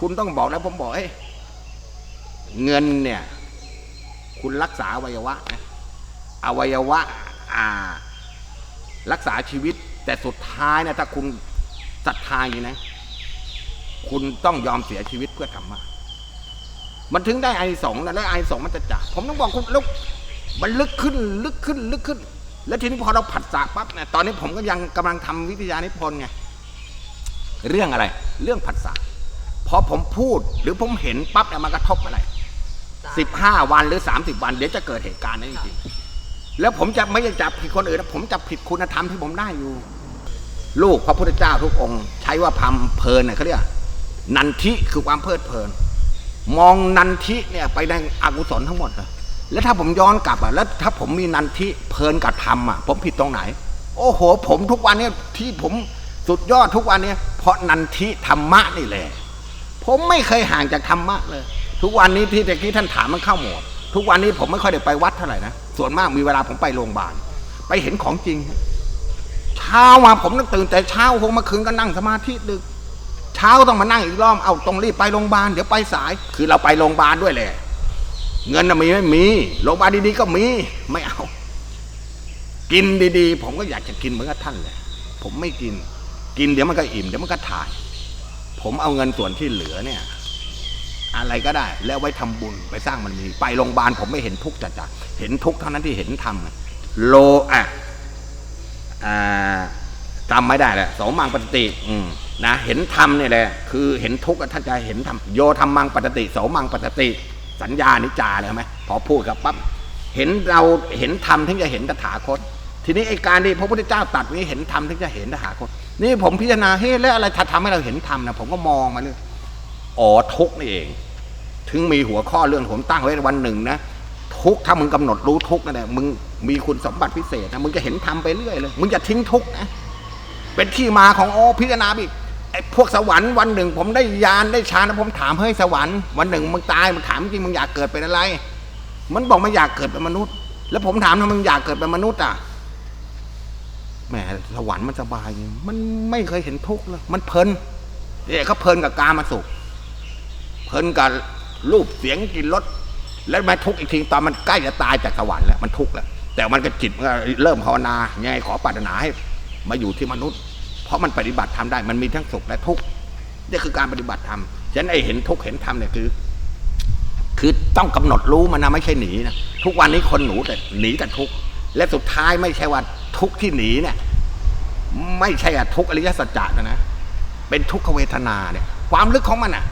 คุณต้องบอกนะผมบอกเอ้ยเงินเนี่ย คุณรักษาอวัยวะนะอวัยวะอ่า รักษาชีวิต แต่สุดท้ายนะถ้าคุณศรัทธาอย่างนี้นะ คุณต้องยอมเสียชีวิตเพื่อธรรมะมันถึงได้ไอสองและไอสองมันจะจากผมต้องบอกคุณแล้วมันลึกขึ้นลึกขึ้นลึกขึ้น แล้วทีนี้พอเราผัดสากปั๊บเนี่ยตอนนี้ผมก็ยังกำลังทำวิทยานิพนธ์ไงเรื่องอะไร เรื่องผัสสะ พอผมพูดหรือผมเห็นปั๊บเนี่ยมันกระทบอะไรสิบห้าวันหรือสามสิบวัน เดี๋ยวจะเกิดเหตุการณ์นั้นจริงๆแล้วผมจะไม่ได้จับผิดคนอื่นนะผมจะผิดคุณธรรมที่ผมได้อยู่ ลูกพระพุทธเจ้าทุกองค์ ใช้ว่าพำเพลินเนี่ยเขาเรียกนันทิคือความเพลิดเพลิน มองนันทิเนี่ยไปในอกุศลทั้งหมดเลยแล้วถ้าผมย้อนกลับอะแล้วถ้าผมมีนันทิเพลินกับธรรมอะผมผิดตรงไหน โอ้โห ผมทุกวันเนี่ยที่ผมสุดยอดทุกวันเนี่ยเพราะนันทิธรรมะนี่แหละ ผมไม่เคยห่างจากธรรมะเลย ทุกวันนี้ที่ตะกี้ท่านถามมันเข้าหมด ทุกวันนี้ผมไม่ค่อยได้ไปวัดเท่าไหร่นะ ส่วนมากมีเวลาผมไปโรงพยาบาล ไปเห็นของจริง เช้ามาผมต้องตื่นแต่เช้าคงมาคืนก็นั่งสมาธิดึก เช้าต้องมานั่งอีกรอบ เอาต้องรีบไปโรงพยาบาลเดี๋ยวไปสาย คือเราไปโรงพยาบาลด้วยแหละ เงินน่ะมีไม่มี โรงพยาบาลดีๆก็มี ไม่เอา กินดีๆ ผมก็อยากจะกินเหมือนกับท่านเลยผมไม่กิน กินเดี๋ยวมันก็อิ่มเดี๋ยวมันก็ถ่าย ผมเอาเงินส่วนที่เหลือเนี่ย อะไรก็ได้ แล้วไว้ทำบุญไปสร้างมันมี ไปโรงพยาบาลผมไม่เห็นทุกข์จัดเห็นทุกข์เท่านั้นที่เห็นทำโลอะอ่าจำไม่ได้แหละโสมังปฏิติอืมนะเห็นธรรมเนี่ยแหละคือเห็นทุกข์ท่านจะเห็นธรรมโยธรรมังปฏิติโสมังปฏิติ สัญญานิจาเลยไหมพอพูดกับปั๊บเห็นเราเห็นธรรมถึงจะเห็นตถาคต ทีนี้ไอ้การที่พระพุทธเจ้าตัดนี้เห็นธรรมถึงจะเห็นตถาคต นี่ผมพิจารณาเฮ้ยแล้วอะไรทำให้เราเห็นธรรมนะผมก็มองมาเลยอ๋อทุกนี่เอง ถึงมีหัวข้อเรื่องผมตั้งไว้วันหนึ่งนะทุกถ้ามึงกำหนดรู้ทุกนั่นแหละมึงมีคุณสมบัติพิเศษนะมึงจะเห็นธรรมไปเรื่อยเลยมึงจะทิ้งทุกนะเป็นที่มาของโอพิจารณาอีกไอ้พวกสวรรค์วันหนึ่ง ผมได้ยานได้ฌานแล้วผมถามเฮ้ยสวรรค์วันหนึ่งมึงตายมึงถามจริงมึงอยากเกิดเป็นอะไร มันบอกมันอยากเกิดเป็นมนุษย์ แล้วผมถามทำไมมึงอยากเกิดเป็นมนุษย์อะ แหมสวรรค์มันสบาย มันไม่เคยเห็นทุกข์เลยมันเพลินเนี่ยเขาเพลินกับกามาสุขเพลินกับรูปเสียงกลิ่นรสแล้วมาทุกข์อีกทีตอนมันใกล้จะตายจากสวรรค์แล้วมันทุกข์แล้วแต่มันก็จิตมันก็เริ่มภาวนายังไงขอปรารถนาให้มาอยู่ที่มนุษย์ เพราะมันปฏิบัติทำได้ มันมีทั้งสุขและทุกข์นี่คือการปฏิบัติธรรมฉะนั้นไอ้เห็นทุกข์เห็นธรรมเนี่ยคือ คือต้องกำหนดรู้มันนะไม่ใช่หนีนะทุกวันนี้คนหนูแต่หนีแต่ทุกข์และสุดท้ายไม่ใช่ว่า ทุกข์ที่หนีเนี่ย ไม่ใช่อะทุกข์อริยสัจจะนะนะ เป็นทุกขเวทนาเนี่ย ความลึกของมันอะ